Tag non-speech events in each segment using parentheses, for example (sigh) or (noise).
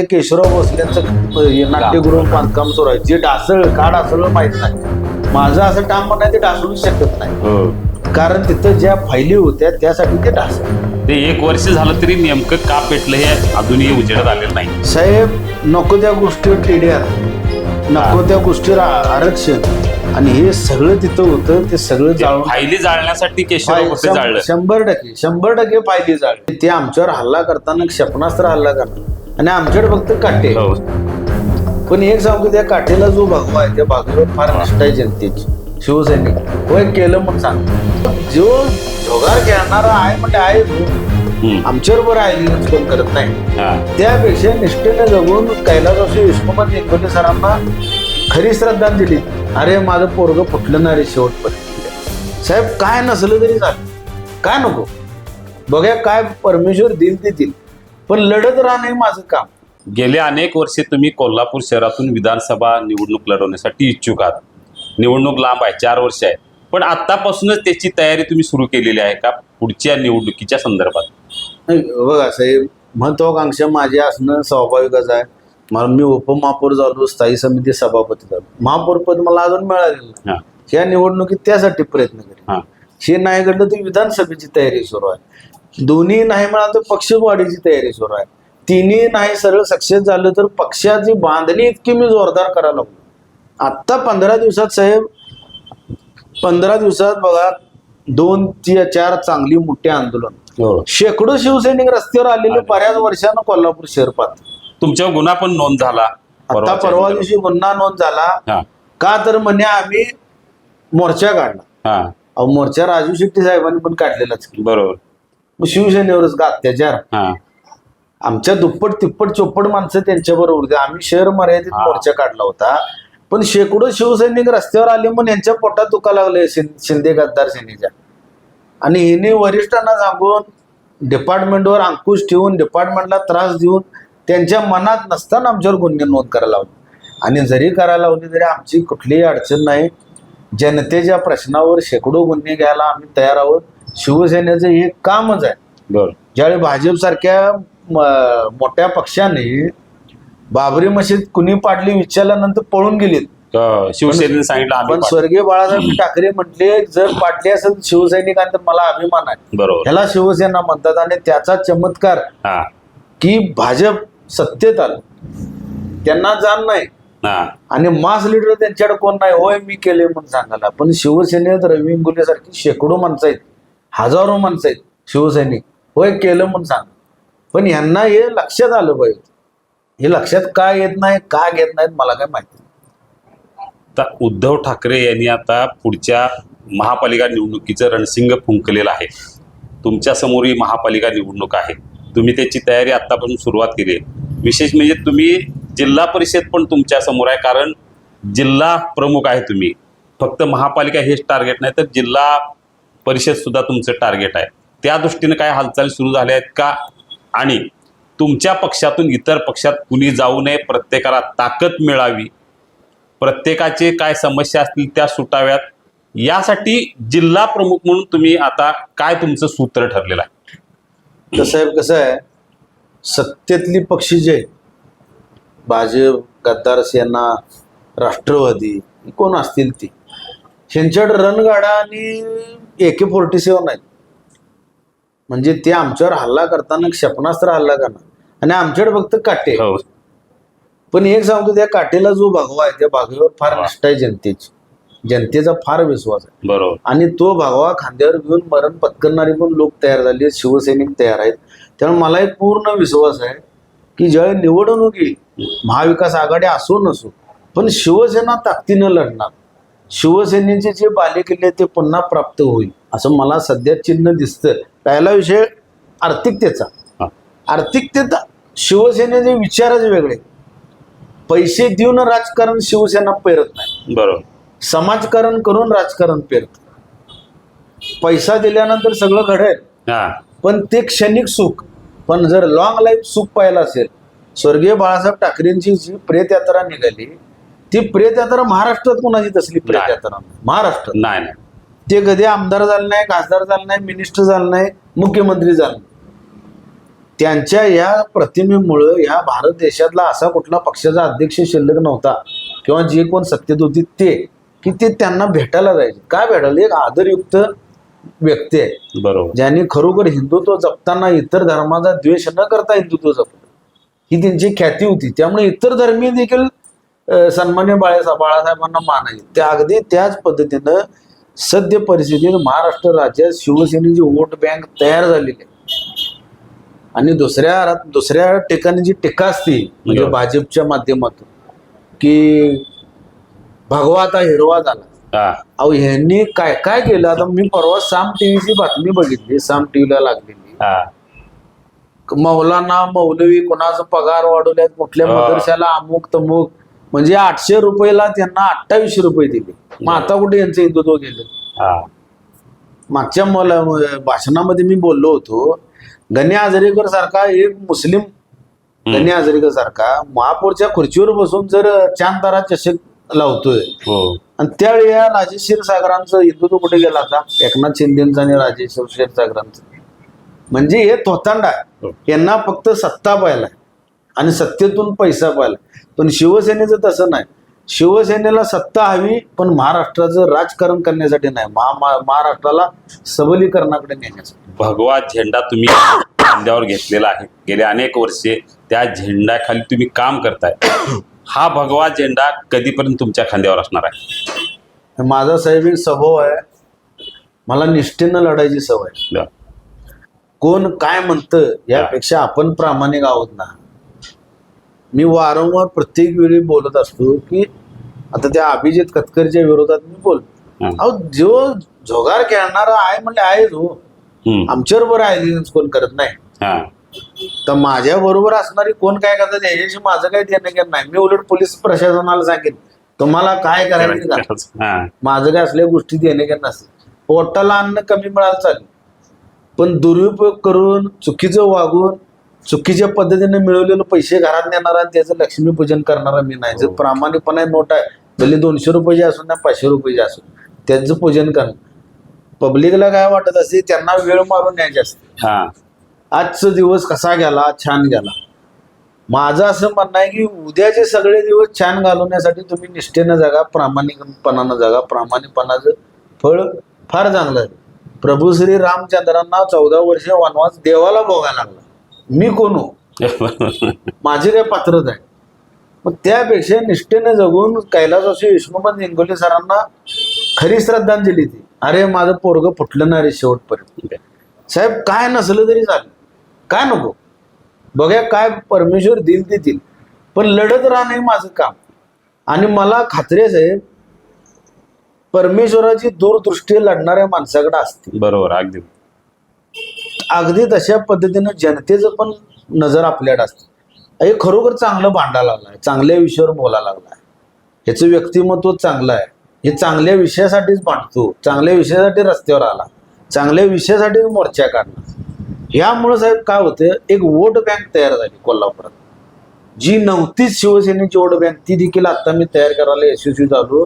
केशवराव भोसलेंचं हे नाट्यगृह बांधकाम सुरू आहे. जे डासळ का डासळ माहीत नाही. माझं असं काम पण आहे ते डासळूच शकत नाही. हो. कारण तिथं ज्या फायली होत्या त्यासाठी ते डासळ ते एक वर्ष झालं तरी नेमकं का पेटलं हे अजूनही उजेडात आलेलं नाही. साहेब नको त्या गोष्टीवर टीडीआर नको त्या गोष्टीवर आरक्षण. आणि हे सगळं तिथं होतं ते सगळं जाळून फायली जाळण्यासाठी केशवराव भोसले शं- जाळलं. शंभर टक्के शंभर टक्के फायली जाळली. ते आमच्यावर हल्ला करताना क्षेपणास्त्र हल्ला करणार आणि आमच्याकडे फक्त काटे. हो. पण एक सांगतो त्या काठीला जो भगवा आहे त्या भागवावर फार निष्ठा आहे जनतेची. शिवसैनिक. होय केलं म्हणून सांग जो जोगार घेणारा आहे म्हणजे आहे. आमच्याबरोबर आहे कोण करत नाही. त्यापेक्षा निष्ठेने जगून कैलासवासी विष्णुपत निगोटे सरांना खरी श्रद्धांजली. अरे माझं पोरग फुटलं ना रे शेवटपर्यंत. साहेब काय नसलं तरी चालेल. काय नको? बघा काय परमेश्वर देईल ते देईल. पण लढत राहणं हे माझं काम. गेल्या अनेक वर्षे तुम्ही कोल्हापूर शहरातून विधानसभा निवडणूक लढवण्यासाठी इच्छुक आहात. निवडणूक लांब आहे चार वर्ष आहे. पण आतापासूनच त्याची तयारी तुम्ही सुरू केलेली आहे का? पुढच्या निवडणुकीच्या संदर्भात? बघा साहेब महत्वाकांक्षा माझी असणं स्वाभाविकच आहे. मला मी उपमहापौर झालो स्थायी समिती सभापती झालो. महापौर पद मला अजून मिळालेलं नाही. हा. ह्या निवडणुकीत त्यासाठी प्रयत्न करेन. हा. हे नाही घडलं तर विधानसभेची तयारी सुरू आहे. दोन्ही नाही म्हणाल तर पक्षवाढीची तयारी सुरू आहे. तिन्ही नाही सरळ सक्सेस झालं तर पक्षाची बांधणी इतकी मी जोरदार करायला लागलो. आत्ता पंधरा दिवसात साहेब पंधरा दिवसात बघा दोन ते चार चांगली मोठी आंदोलन. हो. शेकडो शिवसैनिक रस्त्यावर आलेले बऱ्याच वर्षानं कोल्हापूर शहर पाहत. तुमच्यावर गुन्हा पण नोंद झाला. आता परवा दिवशी गुन्हा नोंद झाला. का तर म्हणे आम्ही मोर्चा काढला. मोर्चा राजू शेट्टी साहेबांनी पण काढलेलाच बरोबर. मग शिवसेनेवरच का अत्याचार हा. आमच्या दुप्पट तिप्पट चोपट माणसं त्यांच्याबरोबर होती. आम्ही शहर मर्यादित. मोर्चा काढला होता. पण शेकडो शिवसैनिक रस्त्यावर आले म्हणून यांच्या पोटात दुखा लागले शिंदे गद्दार सेनेच्या. आणि हिने वरिष्ठांना सांगून डिपार्टमेंटवर अंकुश ठेवून डिपार्टमेंटला त्रास देऊन त्यांच्या मनात नसताना आमच्यावर गुन्हे नोंद करायला लावले. आणि जरी करायला लावली तरी आमची कुठलीही अडचण नाही. जनतेच्या प्रश्नावर शेकडो गुन्हे घ्यायला आम्ही तयार आहोत. शिवसेनेचं हे कामच आहे. बरोबर ज्यावेळी भाजपसारख्या मोठ्या पक्षाने बाबरी मशीद कुणी पाडली विचारल्यानंतर पळून गेलीत. शिवसेनेने सांगितलं पण स्वर्गीय बाळासाहेब ठाकरे म्हटले जर पाडली असेल शिवसैनिकांतर मला अभिमान आहे. बरोबर. ह्याला शिवसेना म्हणतात आणि त्याचा चमत्कार की भाजप सत्तेत आलं. त्यांना जाण नाही. हा. आणि मास लीडर त्यांच्याकडे कोण नाही? होय मी केले म्हणून सांगायला. पण शिवसेनेत रवी इंगुलेसारखी शेकडो माणसं आहेत. हजारो माणसं आहेत शिवसैनिक. होय केलं म्हणून सांग. पण यांना हे लक्षात आलं पाहिजे. हे लक्षात का येत नाही का घेत नाहीत मला काय माहिती आता उद्धव ठाकरे यांनी आता पुढच्या महापालिका निवडणुकीचं रणसिंग फुंकलेलं आहे. तुमच्यासमोर ही महापालिका निवडणूक आहे. तुम्ही त्याची तयारी आत्तापासून सुरुवात केली आहे. विशेष म्हणजे तुम्ही जिल्हा परिषद पण तुमच्यासमोर आहे कारण जिल्हा प्रमुख आहे तुम्ही. फक्त महापालिका हेच टार्गेट नाही तर जिल्हा परिषद सुद्धा तुमचं टार्गेट आहे. त्या दृष्टीनं काय हालचाली सुरू झाल्या आहेत का? आणि तुमच्या पक्षातून इतर पक्षात कुणी जाऊ नये प्रत्येकाला ताकद मिळावी प्रत्येकाचे काय समस्या असतील त्या सुटाव्यात यासाठी जिल्हा प्रमुख म्हणून तुम्ही आता काय तुमचं सूत्र ठरलेलं आहे? साहेब कसं आहे सत्तेतली पक्ष जे भाजप गद्दार सेना राष्ट्रवादी कोण असतील ती? ह्यांच्याकडे रणगाडा आणि ए के फोर्टी सेवन आहेत. म्हणजे ते आमच्यावर हल्ला करताना क्षेपणास्त्र हल्ला करणार. आणि आमच्याकडे फक्त काटे. हो. पण एक सांगतो त्या काटेला जो भगवा आहे त्या भगव्यावर फार. निष्ठा आहे जनतेची. जनतेचा फार विश्वास आहे. बरोबर. आणि तो भगवा खांद्यावर घेऊन मरण पत्करणारे पण लोक तयार झाले शिवसैनिक तयार आहेत. त्यामुळे मला एक पूर्ण विश्वास आहे की ज्यावेळी निवडणूक येईल महाविकास आघाडी असो नसो पण शिवसेना ताकदीनं लढणार. शिवसेनेचे जे बालेकिल्ले ते पुन्हा प्राप्त होईल असं मला सध्या चिन्ह दिसतं पहिला विषय आर्थिकतेचा. आर्थिकतेचा शिवसेनेचे विचारच वेगळे. पैसे देऊन राजकारण शिवसेना पेरत नाही. बरोबर. समाजकारण करून राजकारण पेरत पैसा दिल्यानंतर सगळं घडेल. पण ते क्षणिक सुख. पण जर लॉंग लाईफ सुख पाहिलं असेल स्वर्गीय बाळासाहेब ठाकरेंची जी प्रेतयात्रा निघाली ती प्रेतयात्रा महाराष्ट्रात कोणाची तसली प्रेतयात्रा नाही. महाराष्ट्रात. नाही नाही. ते कधी आमदार झालं नाही खासदार झालं नाही मिनिस्टर झालं नाही मुख्यमंत्री झालं नाही. त्यांच्या या प्रतिमेमुळं ह्या भारत देशातला असा कुठला पक्षाचा अध्यक्ष शिल्लक नव्हता किंवा जे कोण सत्तेत होती ते की ते त्यांना भेटायला जायचे. काय भेटायला? एक आदरयुक्त व्यक्ती आहे. बरोबर. ज्यांनी खरोखर हिंदुत्व जपताना इतर धर्माचा द्वेष न करता हिंदुत्व जपलं. ही त्यांची ख्याती होती. त्यामुळे इतर धर्मीय देखील सन्मान्य बाळासाहेब बाळासाहेबांना मानायचे. त्या अगदी त्याच पद्धतीनं सद्य परिस्थितीत महाराष्ट्र राज्यात शिवसेनेची वोट बँक तयार झालेली आहे. आणि दुसऱ्या दुसऱ्या ठिकाणी जी टीका असते म्हणजे. भाजपच्या माध्यमातून की भगवा आता हिरवा झाला. अहो ह्यांनी काय काय केलं? आता मी परवा साम टीव्हीची बातमी बघितली साम टीव्हीला लागलेली. मौलाना मौलवी कोणाचा पगार वाढवल्यात कुठल्या. मदरशाला अमुक तमुक म्हणजे आठशे रुपयाला त्यांना अठ्ठावीसशे रुपये दिले. मग आता कुठे यांचं हिंदुत्व गेलं? हा. मागच्या मला भाषणामध्ये मी बोललो होतो गणे आजरेकर सारखा एक मुस्लिम गणे आजरेकर सारखा महापौरच्या खुर्चीवर बसून जर चांद तारा चषक लावतोय हो. आणि त्यावेळी या राजेश क्षीरसागरांचं हिंदुत्व कुठे गेला आता? एकनाथ शिंदेचं आणि राजेश क्षीरसागरांचं. म्हणजे हे थोतांड हो. यांना फक्त सत्ता पाहिला आणि सत्तेतून पैसा पाहिला पण शिवसेनेचं तसं नाही. शिवसेनेला सत्ता हवी पण महाराष्ट्राचं राजकारण करण्यासाठी नाही. महा महा- महाराष्ट्राला सबलीकरणाकडे नेण्यासाठी. भगवा झेंडा तुम्ही खांद्यावर घेतलेला आहे. गेले अनेक वर्षे त्या झेंड्याखाली तुम्ही काम करताय. हा भगवा झेंडा कधीपर्यंत तुमच्या खांद्यावर असणार आहे? माझा साहेब स्वभाव आहे. मला निष्ठेनं लढायची सवय. कोण काय म्हणतं यापेक्षा आपण प्रामाणिक आहोत ना. मी वारंवार प्रत्येक वेळी बोलत असतो की आता त्या अभिजित कतकरच्या विरोधात मी बोल. अहो जो जोगार खेळणारा आहे म्हणजे आहेच हो. हम्म. आमच्यावर बरं आहे कोण करत नाही? तर माझ्या बरोबर असणारी कोण काय करतात याच्याशी माझं काही देणं घेणं नाही. मी उलट पोलीस प्रशासनाला सांगेन तुम्हाला काय करायचं माझं काय असल्या गोष्टी देणे का नसते. पोटाला अन्न कमी मिळालं चालेल. पण दुरुपयोग करून चुकीचं वागून चुकीच्या पद्धतीने मिळवलेलं पैसे घरात नेणारा आणि त्याचं लक्ष्मीपूजन करणारा मी नाही. जर हो. प्रामाणिकपणे नोट आहे. भले दोनशे रुपयाची असून ना पाचशे रुपयाची असून त्याचं पूजन करणं. पब्लिकला काय वाटत असते त्यांना वेळ मारून न्यायचे असते. हा. आजचा दिवस कसा गेला छान गेला. माझं असं म्हणणं आहे की उद्याचे सगळे दिवस छान घालवण्यासाठी तुम्ही निष्ठेनं जगा प्रामाणिकपणानं जगा. प्रामाणिकपणाचं फळ फार चांगलं आहे. प्रभू श्री रामचंद्रांना चौदा वर्ष वनवास देवाला भोगायला लागला. मी कोण हो? (laughs) माझी काय पात्रता आहे मग त्यापेक्षा निष्ठेने जगून कैलासवासी विष्णुपत इंगोले सरांना खरी श्रद्धांजली ती. अरे माझं पोरग फुटलं ना रे शेवटपर्यंत. साहेब काय नसलं तरी चालेल. काय नको? बघा काय परमेश्वर दिल देतील पण लढत राहणं हे माझं काम. आणि मला खात्री आहे साहेब परमेश्वराची दूरदृष्टी लढणाऱ्या माणसाकडे असते. बरोबर अगदी. अगदी तशा पद्धतीनं जनतेचं पण नजर आपल्याकडे असते. हे खरोखर चांगलं भांडायला आहे चांगल्या विषयावर बोलायला लागलाय. ह्याचं व्यक्तिमत्व चांगलं आहे. हे चांगल्या विषयासाठीच भांडतो चांगल्या विषयासाठी रस्त्यावर आला चांगल्या विषयासाठीच मोर्चा काढला. ह्यामुळं साहेब काय होतं एक वोट बँक तयार झाली कोल्हापुरात. जी नव्हतीच शिवसेनेची वोट बँक ती देखील आता मी तयार करायला यशस्वी झालो.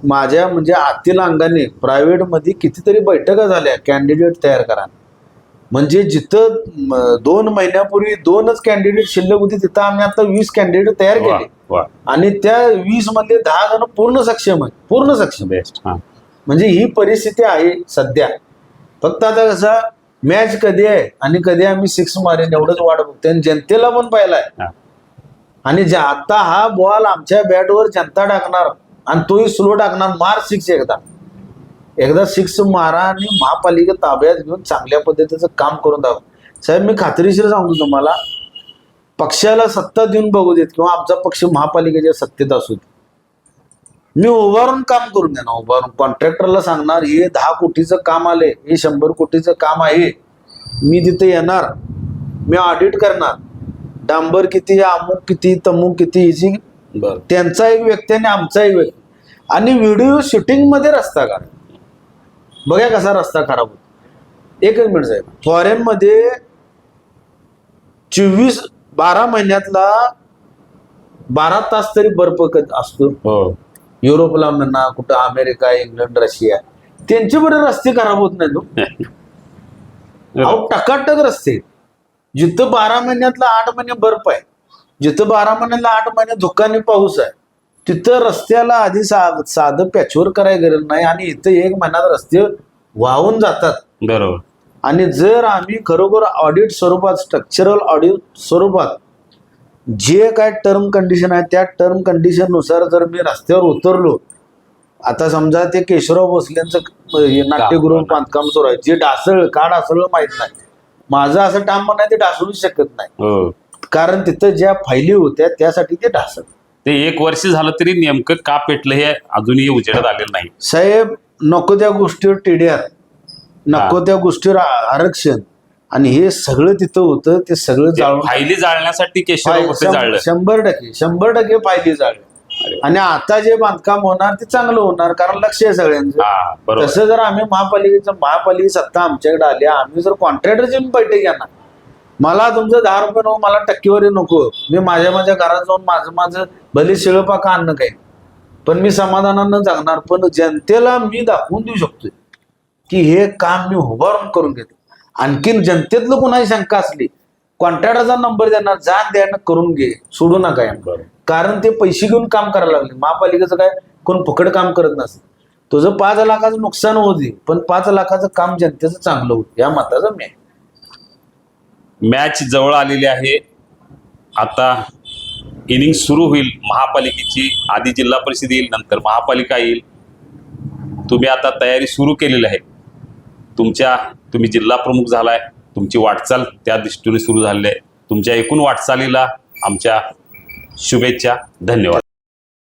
माझ्या म्हणजे आतील अंगाने प्रायव्हेटमध्ये कितीतरी बैठका झाल्या कॅन्डिडेट तयार करा. म्हणजे जिथं दोन महिन्यापूर्वी दोनच कॅन्डिडेट शिल्लक होती तिथं आम्ही आता वीस कॅन्डिडेट तयार केले. आणि त्या वीस मधले दहा जण पूर्ण सक्षम आहेत पूर्ण सक्षम. बेस्ट म्हणजे ही परिस्थिती आहे सध्या. फक्त आता कसं मॅच कधी आहे आणि कधी आम्ही सिक्स मारेन एवढंच वाट बघतोय आणि जनतेला पण पाहिलाय. आणि जे आता हा बॉल आमच्या बॅटवर जनता टाकणार आणि तोही स्लो टाकणार मार सिक्स एकदा. एकदा सिक्स मारा आणि महापालिका ताब्यात घेऊन चांगल्या पद्धतीचं काम करून दाखव. साहेब मी खात्रीशीर सांगतो तुम्हाला. पक्षाला सत्ता देऊन बघू देत किंवा आमचा पक्ष महापालिकेच्या सत्तेत असू दे. मी उभारून काम करून देणार उभारून. कॉन्ट्रॅक्टरला सांगणार हे दहा कोटीचं काम आले हे शंभर कोटीचं काम आहे. मी तिथे येणार. मी ऑडिट करणार. डांबर किती अमुक किती तमुक किती हिची बर. त्यांचा एक व्यक्ती आणि आमचा एक व्यक्ती. आणि व्हिडिओ शूटिंगमध्ये रस्ता काढ. बघा कसा रस्ता खराब होतो. एकच मिनिट साहेब. फॉरेन मध्ये चोवीस बारा महिन्यातला बारा तास तरी बर्फ क- असतो. हो. युरोपला म्हणा कुठं अमेरिका इंग्लंड रशिया त्यांचे बरे रस्ते खराब होत नाहीत हो. (laughs) अहो टकाटक रस्ते. जिथं बारा महिन्यातला आठ महिने बर्फ आहे जिथं बारा महिन्यातला आठ महिने धुक्काने पाऊस आहे तिथं रस्त्याला आधी सा साधं पॅचवर करायला गरज नाही आणि इथं एक महिन्यात रस्ते वाहून जातात. बरोबर. आणि जर आम्ही खरोखर ऑडिट स्वरूपात स्ट्रक्चरल ऑडिट स्वरूपात जे काय टर्म कंडिशन आहे त्या टर्म कंडिशननुसार जर मी रस्त्यावर उतरलो आता समजा ते केशवराव भोसलेंचं नाट्यगृह बांधकाम सुरू आहे जे डासळ का डासळ माहीत नाही. माझं असं टाम पण आहे ते डासळूच शकत नाही. हो. कारण तिथं ज्या फायली होत्या त्यासाठी ते ढासळ. ते एक वर्ष झालं तरी नेमकं का पेटलं हे अजूनही उजेडात आलेलं नाही. साहेब नको त्या गोष्टीवर टीडीआर नको त्या गोष्टीवर आ- आरक्षण. आणि हे सगळं तिथं होतं ते सगळं जाळून फायली जाळण्यासाठी जाळलं. शंभर टक्के शंभर टक्के फायली जाळले. आणि आता जे बांधकाम होणार ते चांगलं होणार कारण लक्ष आहे सगळ्यांचं. हा बरोबर. तसं जर आम्ही महापालिकेचं महापालिका सत्ता आमच्याकडे आली आम्ही जर कॉन्ट्रॅक्टरची बैठक घेणार. मला तुमचं दहा रुपये नको मला टक्केवारी नको. मी माझ्या माझ्या घरात जाऊन माझं माझं भले शिळपाका आणणं काही पण मी समाधानानं जगणार पण जनतेला मी दाखवून देऊ शकतोय की हे काम मी उभारून करून घेतो. आणखीन जनतेतलं कुणाची शंका असली कॉन्ट्रॅक्टरचा नंबर देणार जाण द्यानं करून घे सोडू नका कारण ते पैसे घेऊन काम करायला लागले. महापालिकेचं काय कोण फुकट काम करत नसतं. तुझं पाच लाखाचं नुकसान होते पण पाच लाखाचं काम जनतेचं चांगलं होतं या मताचं मी आहे. मॅच जवळ आलेली आहे. आता इनिंग सुरू होईल महापालिकेची आधी जिल्हा परिषद येईल नंतर महापालिका येईल. तुम्ही आता तयारी सुरू केलेली आहे. तुमच्या तुम्ही जिल्हा प्रमुख झालाय तुमची वाटचाल त्या दृष्टीने सुरू झालेली आहे. तुमच्या एकूण वाटचालीला आमच्या शुभेच्छा धन्यवाद.